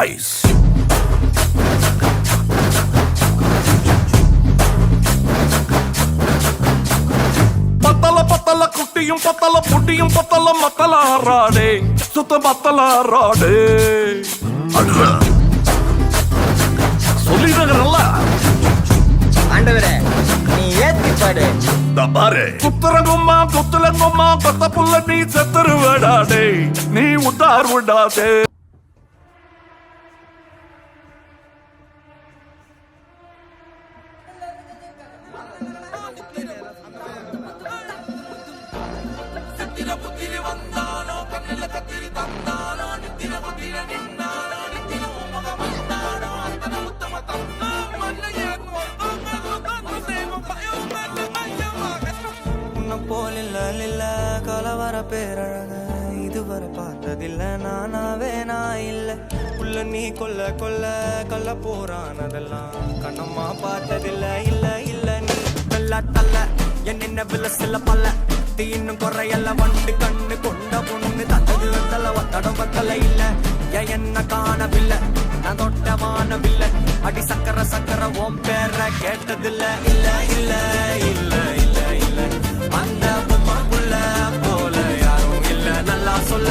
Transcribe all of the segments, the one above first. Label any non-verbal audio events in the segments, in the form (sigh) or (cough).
Nice பத்தல பத்தல குட்டியும் பத்தல புட்டியும் பத்தல மத்தல ஆறாடே சுத்த மத்தல ஆறாடே சொல்லிடுறல ஆண்டவரே நீ ஏத்தி பாடு பாரு. குத்துறங்கும்மா குத்துலங்கும்மா கொத்த புள்ள நீ செத்துரு விடாடே நீ உத்தார் விடாதே. போலில்ல இல்ல கலவர பேரழக. இதுவரை பார்த்ததில்ல நானாவே நான் இல்ல. உள்ள நீ கொல்ல கொல்ல கள்ள போறானதெல்லாம் கண்ணம்மா பார்த்ததில்ல இல்ல இல்ல நீ வெள்ள தள்ள. என் வில சில பல்ல தீ இன்னும் குறையல்ல. வண்டு கண்ணு கொண்ட பொண்ணு தந்தது வந்தல வத்தடம் வத்தல இல்ல. ஏன் என்ன காணவில்லை? நான் தொட்டமானவில்லை அடி சக்கர சக்கர ஓம் பேர கேட்டதில்ல இல்ல இல்ல இல்ல இல்ல. மண்டபமாக்குள்ள அந்த போல யாரும் இல்ல நல்லா சொல்ல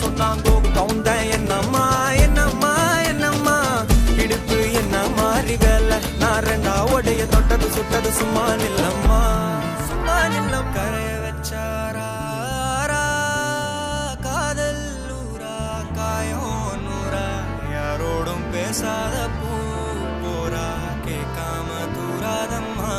சொன்னாங்கோ கவுந்த என்னம்மா என்னம்மா என்னம்மா? இடுப்பு என்ன மாறி வேலை? நான் ரெண்டா உடைய தொட்டது சுட்டது சும்மா நில்லம்மா. சும்மா நில்லம் கரைய வச்சாரா காதல் நூறா காயம் நூறா யாரோடும் பேசாத பூ போரா. கேட்காம தூராதம்மா.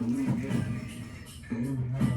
Thank you.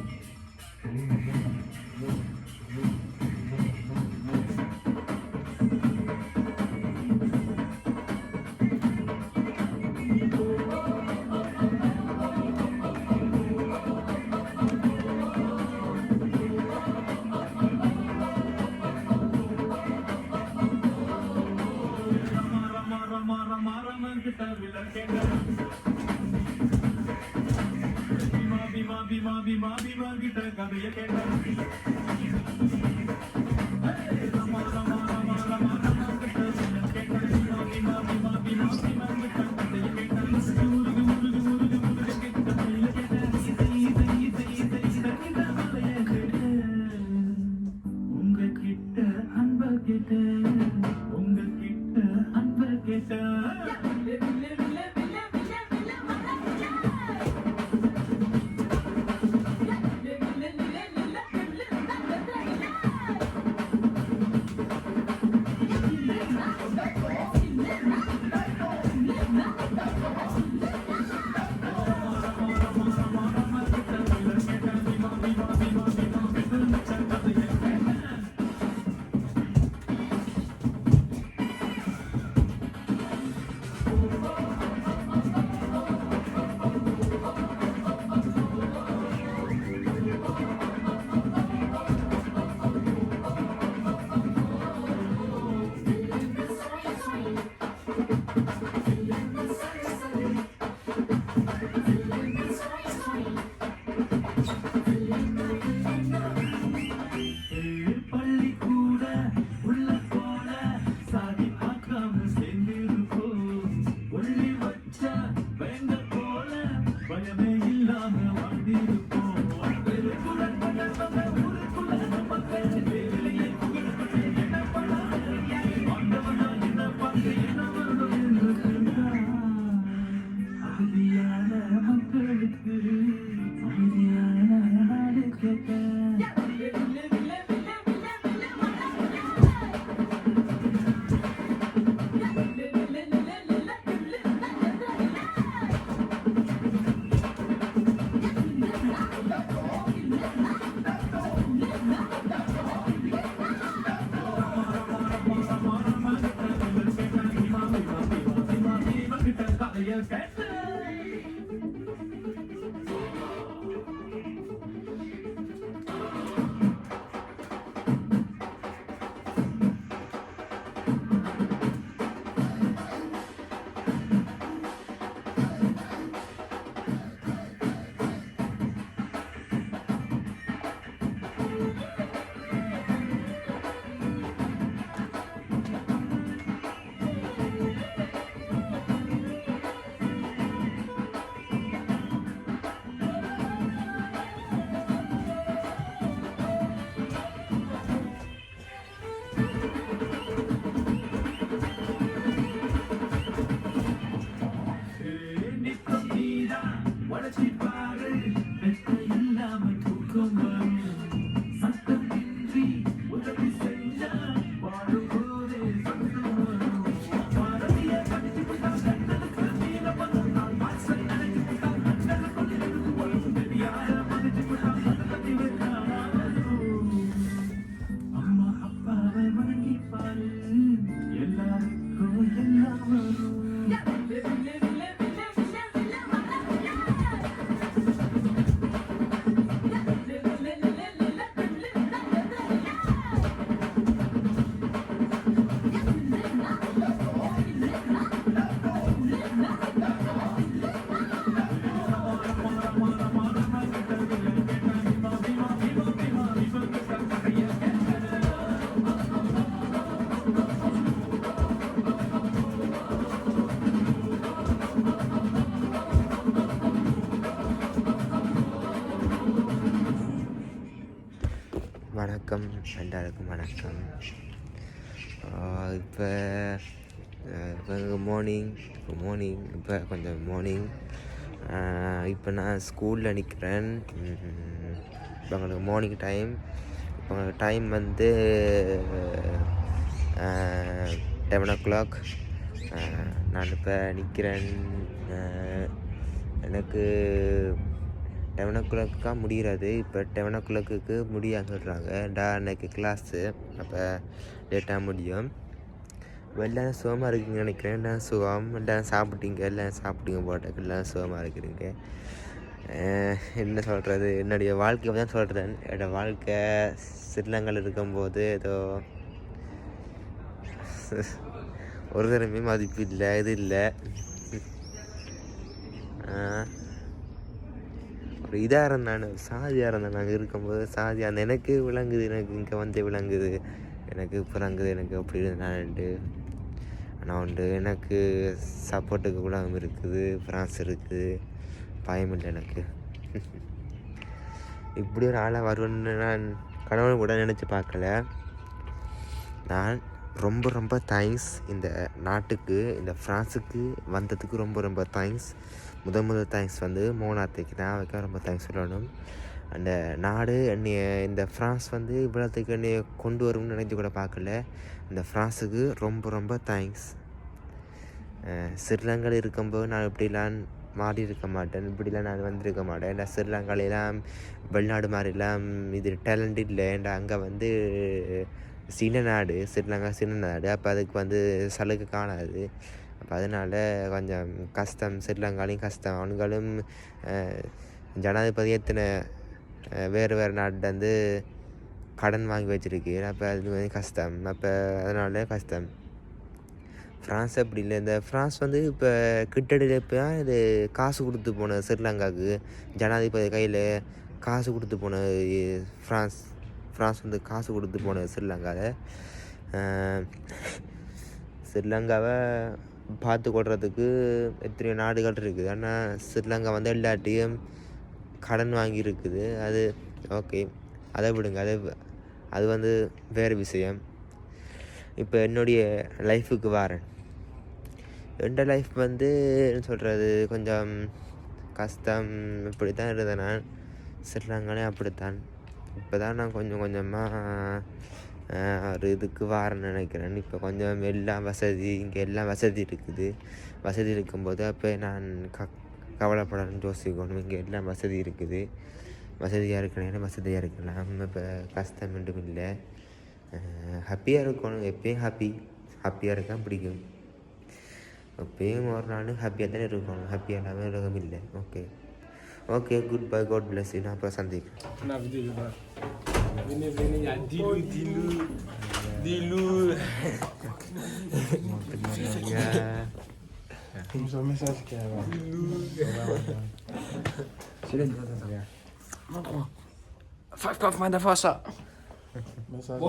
you okay? எல்லாருக்கும் இப்போ மார்னிங் இப்போ மார்னிங் இப்போ கொஞ்சம் மார்னிங் இப்போ நான் ஸ்கூலில் நிற்கிறேன் இப்போ எங்களுக்கு மார்னிங் டைம் இப்போ எங்களுக்கு டைம் வந்து லெவன் ஓ கிளாக் நான் இப்போ நிற்கிறேன் எனக்கு டெவன் ஓ கிளாக்காக முடிகிறது. இப்போ டெவன் ஓ கிளாக்கு முடியான்னு சொல்கிறாங்க டா எனக்கு கிளாஸு அப்போ லேட்டாக முடியும். எல்லாம் சுகமாக இருக்கீங்கன்னு நினைக்கிறேன். எல்லாம் சுகம். எல்லாம் சாப்பிட்டீங்க. எல்லாம் சாப்பிட்டீங்க போட்டக்கு எல்லாம் சுகமாக இருக்கிறீங்க. என்ன சொல்கிறது என்னுடைய வாழ்க்கையை தான் சொல்கிறேன் என்னோட வாழ்க்கை ஸ்ரீலங்காவில் இருக்கும்போது ஏதோ ஒரு தரமே மதிப்பு இல்லை இது இல்லை. ஒரு இதாக இருந்தேன் சாதியாக இருந்தேன் நாங்கள் இருக்கும்போது சாதி அந்த எனக்கு விளங்குது எனக்கு இங்கே வந்து விளங்குது எனக்கு பிறங்குது எனக்கு அப்படி இருந்தான்ட்டு. ஆனால் உண்டு எனக்கு சப்போர்ட்டுக்கு உலகம் இருக்குது ஃப்ரான்ஸ் இருக்குது பயம் இல்லை எனக்கு. (laughs) இப்படி ஒரு ஆளாக வருவேன்னு நான் கனவு கூட நினச்சி பார்க்கல. நான் ரொம்ப ரொம்ப தேங்க்ஸ் இந்த நாட்டுக்கு இந்த ஃப்ரான்ஸுக்கு வந்ததுக்கு ரொம்ப ரொம்ப தேங்க்ஸ் முத முதல் தேங்க்ஸ் வந்து மோனாத்துக்கு நான் வைக்க ரொம்ப தேங்க்ஸ் சொல்லணும். அந்த நாடு என்னைய இந்த ஃப்ரான்ஸ் வந்து இவ்வளோத்துக்கு என்னைய கொண்டு வரும்னு நினைச்சு கூட பார்க்கல. இந்த ஃப்ரான்ஸுக்கு ரொம்ப ரொம்ப தேங்க்ஸ் ஸ்ரீலங்காவில் இருக்கும்போது நான் இப்படிலாம் மாறி இருக்க மாட்டேன். இப்படிலாம் நான் வந்திருக்க மாட்டேன். இந்த ஸ்ரீலங்காலெல்லாம் வெளிநாடு மாதிரிலாம் இது டேலண்ட் இல்லை. ஏன்டா அங்கே வந்து சின்ன நாடு ஸ்ரீலங்கா சின்ன நாடு. அப்போ அதுக்கு வந்து சலுகை காணாது. அப்போ அதனால் கொஞ்சம் கஷ்டம் ஸ்ரீலங்காலையும் கஷ்டம். அவனுங்களும் ஜனாதிபதி எத்தனை வேறு வேறு நாட்டிலேருந்து கடன் வாங்கி வச்சுருக்கு. அப்போ அது வந்து கஷ்டம். அப்போ அதனால கஷ்டம். ஃப்ரான்ஸ் அப்படி இல்லை. இந்த ஃப்ரான்ஸ் வந்து இப்போ கிட்டடியில் இப்போ இது காசு கொடுத்து போன ஸ்ரீலங்காவுக்கு ஜனாதிபதி கையில் காசு கொடுத்து போன ஃப்ரான்ஸ் ஃப்ரான்ஸ் வந்து காசு கொடுத்து போன ஸ்ரீலங்காவில் ஸ்ரீலங்காவை பார்த்து கொள்றதுக்கு எத்தனையோ நாடுகள் இருக்குது. ஆனால் ஸ்ரீலங்கா வந்து எல்லாட்டையும் கடன் வாங்கியிருக்குது. அது ஓகே அதை விடுங்க. அதை அது வந்து வேறு விஷயம். இப்போ என்னுடைய லைஃபுக்கு வரேன். எந்த லைஃப் வந்து என்ன சொல்கிறது கொஞ்சம் கஷ்டம் இப்படி தான் இருந்தேன் நான். ஸ்ரீலங்காலே அப்படித்தான். இப்போ தான் நான் கொஞ்சம் கொஞ்சமாக ஒரு இதுக்கு வரேன்னு நினைக்கிறேன். இப்போ கொஞ்சம் எல்லாம் வசதி இங்கே எல்லாம் வசதி இருக்குது. வசதி இருக்கும்போது அப்போ நான் க கவலைப்படணும்னு யோசிக்கணும். இங்கே எல்லாம் வசதி இருக்குது. வசதியாக இருக்கலாம் வசதியாக இருக்கலாம். இப்போ கஷ்டம் மட்டும் இல்லை. ஹாப்பியாக இருக்கணும். எப்பயும் ஹாப்பி ஹாப்பியாக இருக்க பிடிக்கும். எப்பயும் ஒரு நாள் ஹாப்பியாக தானே இருக்கணும். ஹாப்பியாக இல்லாமல் உலகம் இல்லை. Okay okay good bye god bless நான் அப்புறம் சந்திக்கிறேன். Venez, venez, il y a Dilou, Dilou, Dilou. Nous avons un message qui est là. Dilou. Fünf Kopf, meine Wasser. Message.